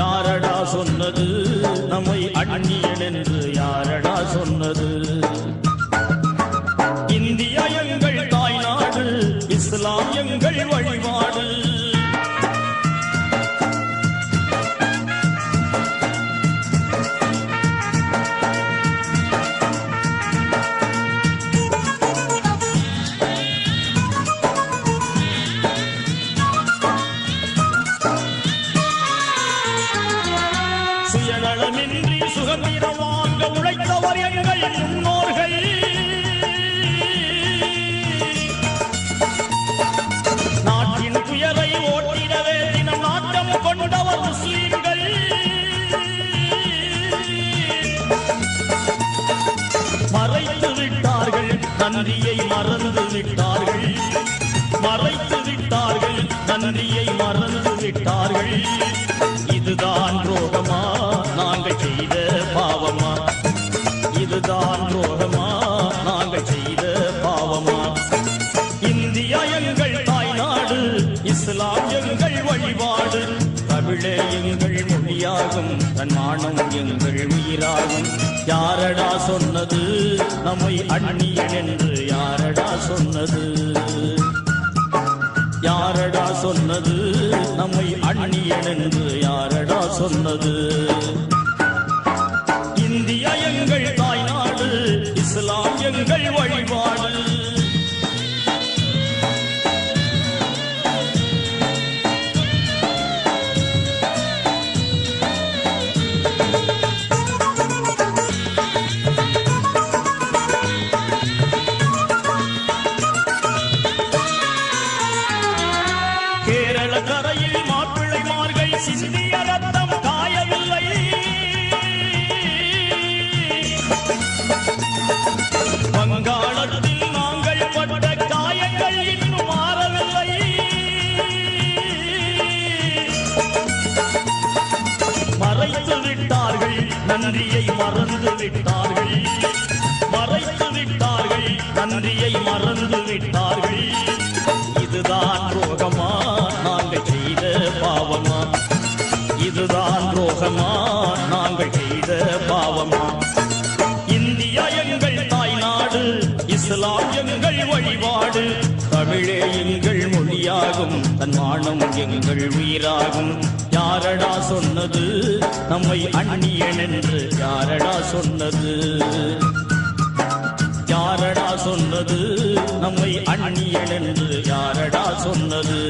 யாரடா சொன்னது? நம்மை அந்நியன் என்று யாரடா சொன்னது? இந்தியா எங்கள் சுயநலமின்றி சுதந்திரம் வாங்க உழைத்தவர் எங்கள் முன்னோர்கள். நாட்டின் துயரை ஓட்டிடவே தினம் நாட்டம் கொண்டவர் முஸ்லீம்கள். மறைத்து விட்டார்கள் நன்றியை இதுதான் ரோகமா நாங்கள் செய்த பாவமா? இதுதான் ரோகமா நாங்கள் செய்த பாவமா? இந்தியா எங்கள் தாய்நாடு இஸ்லாம் எங்கள் வழிபாடு. தமிழே எங்கள் மொழியாகும் தன்மானம் எங்கள் உயிராகும். யாரடா சொன்னது? நம்மை அண்ணியன் என்று யாரடா சொன்னது? யாரடா சொன்னது? நம் என்று யாரடா சொன்னது? இந்தியா எங்கள் தாய்நாடு இஸ்லாம் எங்கள் வழிபாடு. கேரள வங்காளத்தில் நாங்கள் பட்ட காயங்கள் இன்னும் மாறவில்லை. மறைத்து விட்டார்கள் நன்றியை மறந்து விட்டார்கள். மறைத்து விட்டார்கள் நன்றியை மறந்து விட்டார்கள். இதுதான் ரோகமா? நாங்கள் செய்த பாவமா? இதுதான் ரோகமா? நாங்கள் செய்த பாவமா? எங்கள் தன் மானம் எங்கள் உயிராகும். யாரடா சொன்னது? நம்மை அந்நியன் என்று யாரடா சொன்னது? யாரடா சொன்னது? நம்மை அந்நியன் என்று யாரடா சொன்னது?